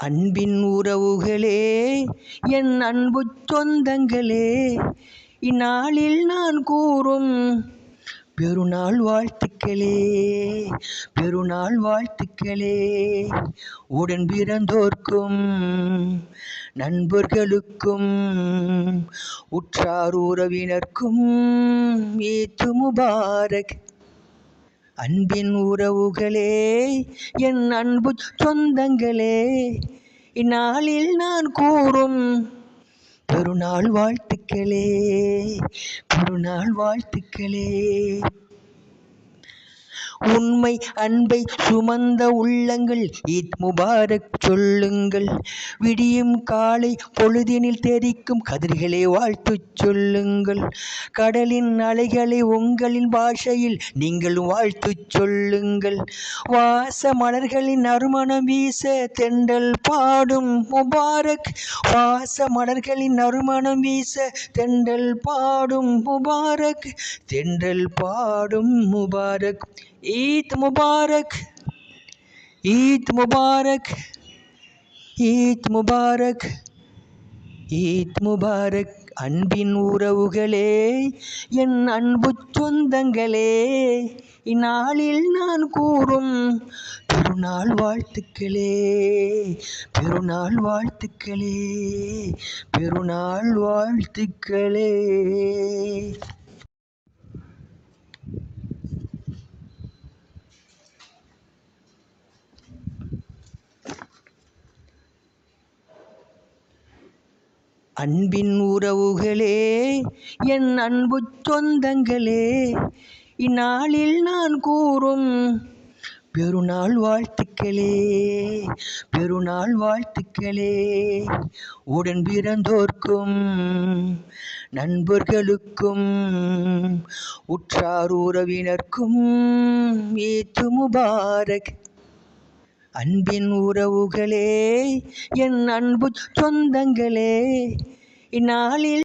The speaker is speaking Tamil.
அன்பின் உறவுகளே என் அன்பு சொந்தங்களே இந்நாளில் நான் கூறும் பெருநாள் வாழ்த்துக்களே பெருநாள் வாழ்த்துக்களே. உடன் பிறந்தோர்க்கும் நண்பர்களுக்கும் உற்றார் உறவினர்க்கும் ஈத்து முபாரக். அன்பின் உறவுகளே என் அன்பு சொந்தங்களே இந்நாளில் நான் கூறும் பெருநாள் வாழ்த்துக்களே பெருநாள் வாழ்த்துக்களே. உண்மை அன்பை சுமந்த உள்ளங்கள் ஈத் முபாரக் சொல்லுங்கள். விடியும் காலை பொழுதினில் தெரிக்கும் கதிர்களை வாழ்த்துச் சொல்லுங்கள். கடலின் அலைகளை உங்களின் பாஷையில் நீங்கள் வாழ்த்துச் சொல்லுங்கள். வாச மலர்களின் நறுமணம் வீச தென்றல் பாடும் முபாரக். வாச மலர்களின் நறுமணம் வீச தென்றல் பாடும் முபாரக். தென்றல் பாடும் முபாரக். ஈத் முபாரக் ஈத் முபாரக் ஈத் முபாரக் ஈத் முபாரக். அன்பின் உறவுகளே என் அன்பு சொந்தங்களே இந்நாளில் நான் கூறும் பெருநாள் வாழ்த்துக்களே பெருநாள் வாழ்த்துக்களே பெருநாள் வாழ்த்துக்களே. அன்பின் உறவுகளே என் அன்பு சொந்தங்களே இந்நாளில் நான் கூறும் பெருநாள் வாழ்த்துக்களே பெருநாள் வாழ்த்துக்களே. உடன் பிறந்தோர்க்கும் நண்பர்களுக்கும் உற்றார் உறவினர்க்கும் ஈத்து முபாரக். அன்பின் உறவுகளே என் அன்பு சொந்தங்களே இந்நாளில்